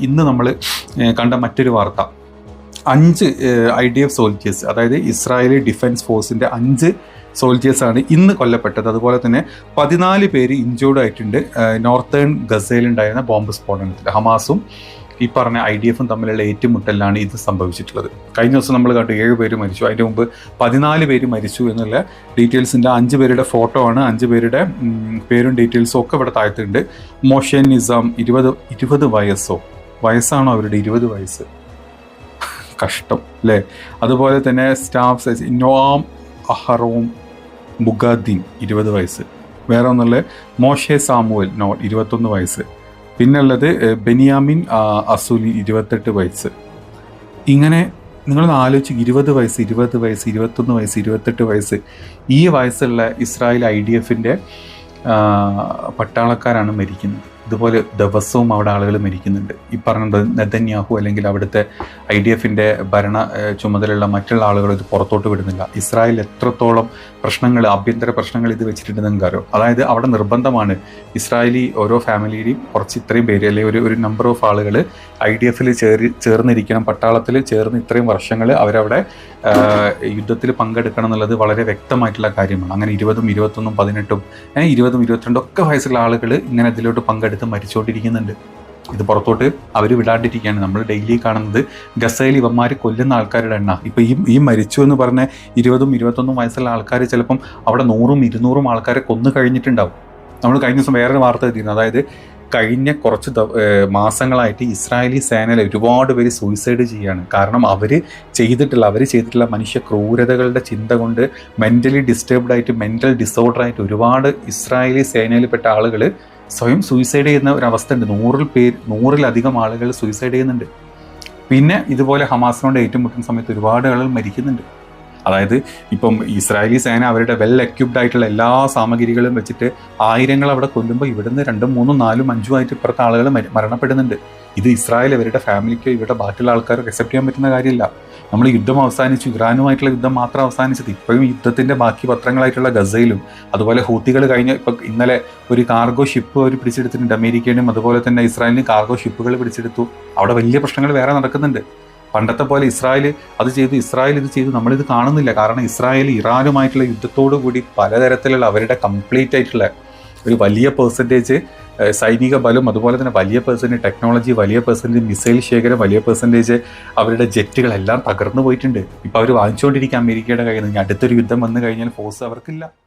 ഇന്ന് നമ്മൾ കണ്ട മറ്റൊരു വാർത്ത. അഞ്ച് ഐ ഡി എഫ് സോൾജേഴ്സ് അതായത് ഇസ്രായേലി ഡിഫൻസ് ഫോഴ്സിന്റെ അഞ്ച് സോൾജേഴ്സാണ് ഇന്ന് കൊല്ലപ്പെട്ടത്. അതുപോലെ തന്നെ പതിനാല് പേര് ഇഞ്ചോർഡ് ആയിട്ടുണ്ട്. നോർത്തേൺ ഗസയിലുണ്ടായിരുന്ന ബോംബ് സ്ഫോടനത്തിൽ ഹമാസും ഈ പറഞ്ഞ ഐ ഡി എഫും തമ്മിലുള്ള ഏറ്റുമുട്ടലിലാണ് ഇത് സംഭവിച്ചിട്ടുള്ളത്. കഴിഞ്ഞ ദിവസം നമ്മൾ കണ്ടു ഏഴ് പേര് മരിച്ചു. അതിന്റെ മുമ്പ് പതിനാല് പേര് മരിച്ചു എന്നുള്ള ഡീറ്റെയിൽസിന്റെ അഞ്ച് പേരുടെ ഫോട്ടോ ആണ്. അഞ്ച് പേരുടെ പേരും ഡീറ്റെയിൽസും ഒക്കെ ഇവിടെ താഴ്ത്തുണ്ട്. മോഷൻ നിസാം ഇരുപത് ഇരുപത് വയസ്സോ വയസ്സാണോ അവരുടെ ഇരുപത് വയസ്സ്? കഷ്ടം അല്ലേ? അതുപോലെ തന്നെ സ്റ്റാഫ് സൈസ് നോം അഹറോം മുഗാദ്ദീൻ ഇരുപത് വയസ്സ്. വേറെ ഒന്നുള്ളത് മോഷെ സാമുവൽ നോ ഇരുപത്തൊന്ന് വയസ്സ്. പിന്നുള്ളത് ബെനിയാമിൻ അസൂലി ഇരുപത്തെട്ട് വയസ്സ്. ഇങ്ങനെ നിങ്ങൾ ആലോചിച്ച് ഇരുപത് വയസ്സ് ഇരുപത് വയസ്സ് ഇരുപത്തൊന്ന് വയസ്സ് ഇരുപത്തെട്ട് വയസ്സ് ഈ വയസ്സുള്ള ഇസ്രായേൽ ഐ ഡി എഫിന്റെ പട്ടാളക്കാരാണ് മരിക്കുന്നത്. ഇതുപോലെ ദിവസവും അവിടെ ആളുകൾ മരിക്കുന്നുണ്ട്. ഈ പറഞ്ഞത് നെതന്യാഹു അല്ലെങ്കിൽ അവിടുത്തെ ഐ ഡി എഫിന്റെ ഭരണ ചുമതലയുള്ള മറ്റുള്ള ആളുകൾ ഇത് പുറത്തോട്ട് വിടുന്നില്ല. ഇസ്രായേൽ എത്രത്തോളം പ്രശ്നങ്ങൾ ആഭ്യന്തര പ്രശ്നങ്ങൾ ഇത് വെച്ചിട്ടുണ്ടെന്ന് നിങ്ങൾക്ക് അതായത് അവിടെ നിർബന്ധമാണ് ഇസ്രായേലി ഓരോ ഫാമിലിയുടെയും കുറച്ച് ഇത്രയും പേര് അല്ലെങ്കിൽ ഒരു ഒരു നമ്പർ ഓഫ് ആളുകൾ ഐ ഡി എഫിൽ ചേരി ചേർന്നിരിക്കണം. പട്ടാളത്തിൽ ചേർന്ന് ഇത്രയും വർഷങ്ങൾ അവരവിടെ യുദ്ധത്തിൽ പങ്കെടുക്കണം എന്നുള്ളത് വളരെ വ്യക്തമായിട്ടുള്ള കാര്യമാണ്. അങ്ങനെ ഇരുപതും ഇരുപത്തൊന്നും പതിനെട്ടും ഇരുപതും ഇരുപത്തിരണ്ടും ഒക്കെ വയസ്സുള്ള ആളുകൾ ഇങ്ങനെ ഇതിലോട്ട് പങ്കെടുത്ത് മരിച്ചുകൊണ്ടിരിക്കുന്നുണ്ട്. ഇത് പുറത്തോട്ട് അവർ വിടാണ്ടിരിക്കുകയാണ്. നമ്മൾ ഡെയിലി കാണുന്നത് ഗസയിൽ ഇവന്മാർ കൊല്ലുന്ന ആൾക്കാരുടെ എണ്ണ. ഇപ്പം ഈ ഈ മരിച്ചു എന്ന് പറഞ്ഞ ഇരുപതും ഇരുപത്തൊന്നും വയസ്സുള്ള ആൾക്കാർ ചിലപ്പം അവിടെ നൂറും ഇരുന്നൂറും ആൾക്കാരെ കൊന്നു കഴിഞ്ഞിട്ടുണ്ടാവും. നമ്മൾ കഴിഞ്ഞ ദിവസം വേറൊരു വാർത്ത എത്തിയിരുന്നു അതായത് കഴിഞ്ഞ കുറച്ച് മാസങ്ങളായിട്ട് ഇസ്രായേലി സേനയിൽ ഒരുപാട് പേര് സൂയിസൈഡ് ചെയ്യുകയാണ്. കാരണം അവർ ചെയ്തിട്ടുള്ള അവർ ചെയ്തിട്ടുള്ള മനുഷ്യ ക്രൂരതകളുടെ ചിന്ത കൊണ്ട് മെന്റലി ഡിസ്റ്റർബ്ഡ് ആയിട്ട് മെന്റൽ ഡിസോർഡർ ആയിട്ട് ഒരുപാട് ഇസ്രായേലി സേനയിൽപ്പെട്ട ആളുകൾ സ്വയം സൂയിസൈഡ് ചെയ്യുന്ന ഒരു അവസ്ഥ ഉണ്ട്. നൂറിൽ പേര് നൂറിലധികം ആളുകൾ സൂയിസൈഡ് ചെയ്യുന്നുണ്ട്. പിന്നെ ഇതുപോലെ ഹമാസിനോട് ഏറ്റുമുട്ടുന്ന സമയത്ത് ഒരുപാട് ആളുകൾ മരിക്കുന്നുണ്ട്. അതായത് ഇപ്പം ഇസ്രായേലി സേന അവരുടെ വെൽ എക്യുപ്ഡ് ആയിട്ടുള്ള എല്ലാ സാമഗ്രികളും വെച്ചിട്ട് ആയിരങ്ങൾ അവിടെ കൊല്ലുമ്പോൾ ഇവിടുന്ന് രണ്ടും മൂന്നും നാലും അഞ്ചും ആയിട്ട് ഇപ്പുറത്തെ ആളുകൾ മര- മരണപ്പെടുന്നുണ്ട്. ഇത് ഇസ്രായേൽ ഇവരുടെ ഫാമിലിക്കോ ഇവരുടെ ബാക്കിയുള്ള ആൾക്കാർക്ക് അക്സെപ്റ്റ് ചെയ്യാൻ പറ്റുന്ന കാര്യമില്ല. നമ്മൾ യുദ്ധം അവസാനിച്ചു. ഇറാനുമായിട്ടുള്ള യുദ്ധം മാത്രം അവസാനിച്ചത്. ഇപ്പോഴും യുദ്ധത്തിന്റെ ബാക്കി പത്രങ്ങളായിട്ടുള്ള ഗസയിലും അതുപോലെ ഹൂത്തികൾ കഴിഞ്ഞ ഇപ്പൊ ഇന്നലെ ഒരു കാർഗോ ഷിപ്പ് അവർ പിടിച്ചെടുത്തിട്ടുണ്ട്. അമേരിക്കയുടെയും അതുപോലെ തന്നെ ഇസ്രായേലിനും കാർഗോ ഷിപ്പുകൾ പിടിച്ചെടുത്തു. അവിടെ വലിയ പ്രശ്നങ്ങൾ വേറെ നടക്കുന്നുണ്ട്. പണ്ടത്തെ പോലെ ഇസ്രായേൽ അത് ചെയ്തു ഇസ്രായേൽ ഇത് ചെയ്തു. നമ്മളിത് കാണുന്നില്ല. കാരണം ഇസ്രായേൽ ഇറാനുമായിട്ടുള്ള യുദ്ധത്തോടു കൂടി പലതരത്തിലുള്ള അവരുടെ കംപ്ലീറ്റ് ആയിട്ടുള്ള ഒരു വലിയ പെർസെന്റേജ് സൈനിക ബലം അതുപോലെ തന്നെ വലിയ പെർസെന്റേജ് ടെക്നോളജി വലിയ പെർസെന്റേജ് മിസൈൽ ശേഖരം വലിയ പെർസെന്റേജ് അവരുടെ ജെറ്റുകളെല്ലാം തകർന്നു പോയിട്ടുണ്ട്. ഇപ്പോൾ അവർ വാങ്ങിച്ചുകൊണ്ടിരിക്കുക അമേരിക്കയുടെ കയ്യിൽ നിന്ന്. അടുത്തൊരു യുദ്ധം വന്നു കഴിഞ്ഞാൽ ഫോഴ്സ് അവർക്കില്ല.